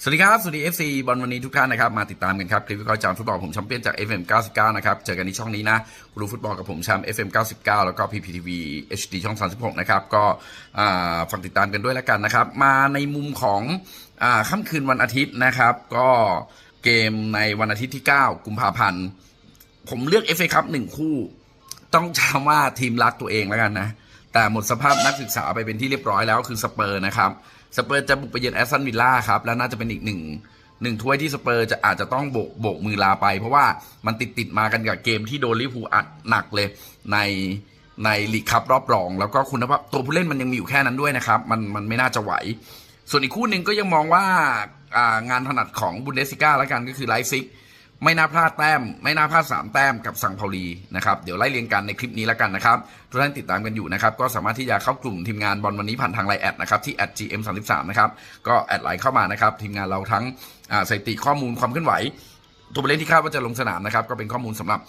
สวัสดีครับ สวัสดี FC บอลวันนี้ทุกท่านนะครับ มาติดตามกันครับ คลิปวิเคราะห์จามฟุตบอลผมแชมเปี้ยนจาก FM 99 นะครับ เจอกันในช่องนี้นะกูรูฟุตบอลกับผมแชมป์ FM 99 แล้วก็ PPTV HD ช่อง 36 นะครับ ก็อ่าฝากติดตามกันด้วยแล้วกันนะครับ มาในมุมของอ่าค่ำคืนวันอาทิตย์นะครับ ก็เกมในวันอาทิตย์ที่ 9 กุมภาพันธ์ ผมเลือก FA ครับหนึ่งคู่ ต้องจำว่าทีมรักตัวเองแล้วกันนะ แต่หมดสภาพนักศึกษาไปเป็นที่เรียบร้อยแล้วคือสเปอร์นะครับ สเปอร์จะบุกไปเยือนแอสตันวิลล่าครับ แล้วน่าจะเป็นอีกหนึ่งหนึ่งถ้วยที่สเปอร์จะอาจจะต้องโบกโบกมือลาไป เพราะว่ามันติดติดมากันกับเกมที่โดนลิฟูอัดหนักเลยในในลีกคัพรอบรอง แล้วก็คุณภาพตัวผู้เล่นมันยังมีอยู่แค่นั้นด้วยนะครับ มันมันไม่น่าจะไหว ส่วนอีกคู่หนึ่งก็ยังมองว่างานถนัดของบุนเดสิก้าแล้วกันก็คือไลฟ์ซิก ไม่น่าพลาดแต้ม ไม่น่าพลาด 3 แต้มกับสังเปาลีนะครับเดี๋ยวไล่เรียงกันในคลิปนี้แล้วกันนะครับทุกท่านติดตามกันอยู่นะครับก็สามารถที่จะเข้ากลุ่มทีมงานบอลวันนี้ผ่านทางไลน์แอดนะครับที่ @gm33 นะครับก็แอดไลน์เข้ามานะครับทีมงานเราทั้งสถิติข้อมูลความเคลื่อนไหวตัวเล่นที่คาดว่าจะลงสนามนะครับก็เป็นข้อมูลสำหรับ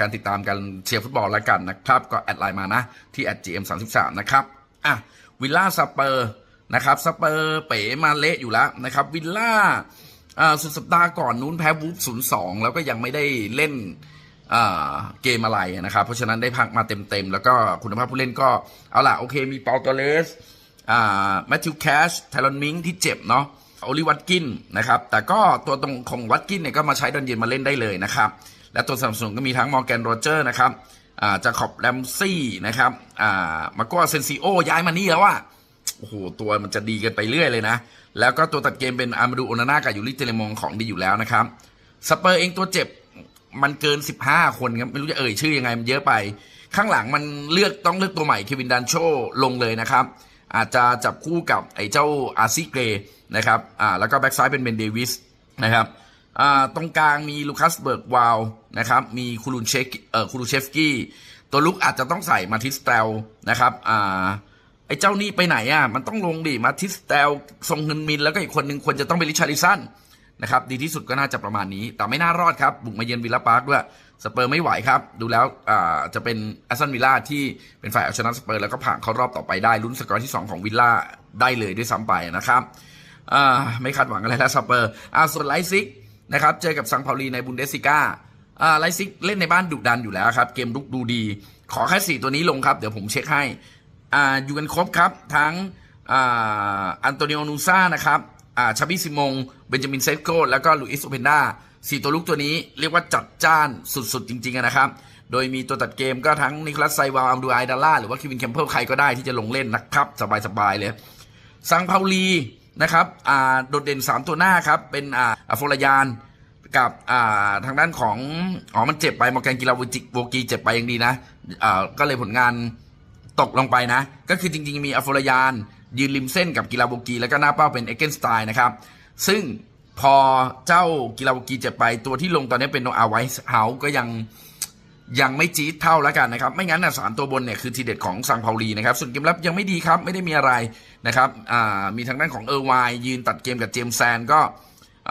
การติดตามการเชียร์ฟุตบอลแล้วกันนะครับก็แอดไลน์มานะที่ @gm33 นะครับอะวิลล่าสเปอร์นะครับสเปอร์เป๋มาเละอยู่แล้วนะครับวิลล่าอ่า สุดสัปดาห์ก่อนนู้นแพ้วูฟศูนย์สองแล้วก็ยังไม่ได้เล่นเกมอะไรนะครับ เพราะฉะนั้นได้พักมาเต็มๆ แล้วก็คุณภาพผู้เล่นก็ เอาล่ะ โอเคมีเปาตัวเลสแมทธิวแคชไทลอนมิงที่เจ็บเนาะโอลิวัตกินนะครับ แต่ก็ตัวตรงของวัตกินเนี่ยก็มาใช้ดอนเย็นมาเล่นได้เลยนะครับ และตัวสนับสนุนก็มีทั้งมอร์แกนโรเจอร์นะครับจาคอบแรมซี่นะครับมาโกเซนซิโอย้ายมานี่แล้วอะ โอ้โหตัวมันจะดีกันไปเรื่อยเลยนะ แล้วก็ตัวตัดเกมเป็นอามาดูโอนาน่ากับยูริเตเลมองของดีอยู่แล้วนะครับสเปอร์เองตัวเจ็บมันเกิน 15 คนครับไม่รู้จะเอ่ยชื่อยังไงมันเยอะไป ข้างหลังมันเลือกต้องเลือกตัวใหม่เควินดันโชลงเลยนะครับ อาจจะจับคู่กับไอ้เจ้าอาซิเกรนะครับอ่าแล้วก็แบ็กซ้ายเป็นเบนเดวิสนะครับอ่าตรงกลางมีลูคัสเบิร์กวาลนะครับมีคูรุนเชฟเอ่อคูรุเชฟกี้ตัวลุกอาจจะต้องใส่มาทิสเตลนะครับอ่า ไอ้เจ้านี่ไปไหนอะ มันต้องลงดิ มาทิสเตลทรงเงินมิน แล้วก็อีกคนหนึ่งควรจะต้องเป็นริชาริสันนะครับ ดีที่สุดก็น่าจะประมาณนี้ แต่ไม่น่ารอดครับ บุกมาเยือนวิลล่าพาร์คด้วย สเปอร์ไม่ไหวครับ ดูแล้วอ่าจะเป็นแอสตันวิลล่าที่เป็นฝ่ายเอาชนะสเปอร์แล้วก็ผ่านเข้ารอบต่อไปได้ ลุ้นสกอร์ที่ 2 ของวิลล่าได้เลยด้วยซ้ำไปนะครับอ่าไม่คาดหวังอะไรแล้วสเปอร์อ่าส่วนไลซิกนะครับ เจอกับซังเปาลีในบุนเดสิก้าอ่าไลซิกเล่นในบ้านดุดันอยู่แล้วครับ เกมลุกดูดี ขอแค่สี่ตัวนี้ลงครับ เดี๋ยวผมเช็คให้ อยู่กันครบครับ ทั้งอันโตนิโอนูซ่านะครับชาบิซิมง เบนจามินเซฟโกแล้วก็ลุอิสโอเพนดาสี่ตัวลุกตัวนี้เรียกว่าจัดจ้านสุดๆ จริง ๆ นะครับ โดยมีตัวตัดเกมก็ทั้งนิโคลัสไซวาลอัมดูไอดาล่าหรือว่าคิวินแคมเพิลใครก็ได้ที่จะลงเล่นนะครับ สบาย ๆ เลยซังเปาลีนะครับโดดเด่น 3 ตัวหน้าครับ เป็นอ่าอโฟลายานกับทางด้านของ อ๋อ มันเจ็บไปมอร์แกนกิลาโวจิโวกีเจ็บไปยังดีนะก็เลยผลงาน ตกลงไปนะ ก็คือจริง ๆ มีอโฟลยาน ยืนริมเส้นกับกิลาโวกี แล้วก็หน้าเป้าเป็นเอเกนสไตน์นะครับ ซึ่งพอเจ้ากิลาโวกีเจ็บไปตัวที่ลงตอนนี้เป็นโนอาไวส์เฮาก็ยังยังไม่จี๊ดเท่าแล้วกันนะครับ ไม่งั้นนะสามตัวบนเนี่ยคือทีเด็ดของซังเปาลีนะครับ ส่วนเกมรับยังไม่ดีครับไม่ได้มีอะไรนะครับอ่ามีทางด้านของเออร์ไวน์ยืนตัดเกมกับเจมส์แซนก็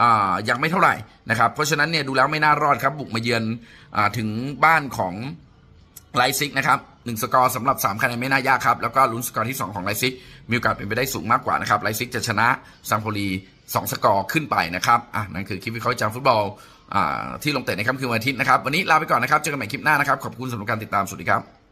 อ่ายังไม่เท่าไหร่นะครับ เพราะฉะนั้นเนี่ยดูแล้วไม่น่ารอดครับบุกมาเยือนอาถึงบ้านของไลซิกนะครับ หนึ่งสกอร์สำหรับ 3 คะแนนไม่น่ายากครับ แล้วก็ลุ้นสกอร์ที่ 2 ของไลซิก มีโอกาสเป็นไปได้สูงมากกว่านะครับไลซิกจะชนะซังโพลี2 สกอร์ขึ้นไปนะครับอะนั่นคือคลิปวิเคราะห์จากฟุตบอลอ่าที่ลงเตะในค่ำคืนวันอาทิตย์นะครับวันนี้ลาไปก่อนนะครับเจอกันใหม่คลิปหน้านะครับขอบคุณสำหรับการติดตามสวัสดีครับ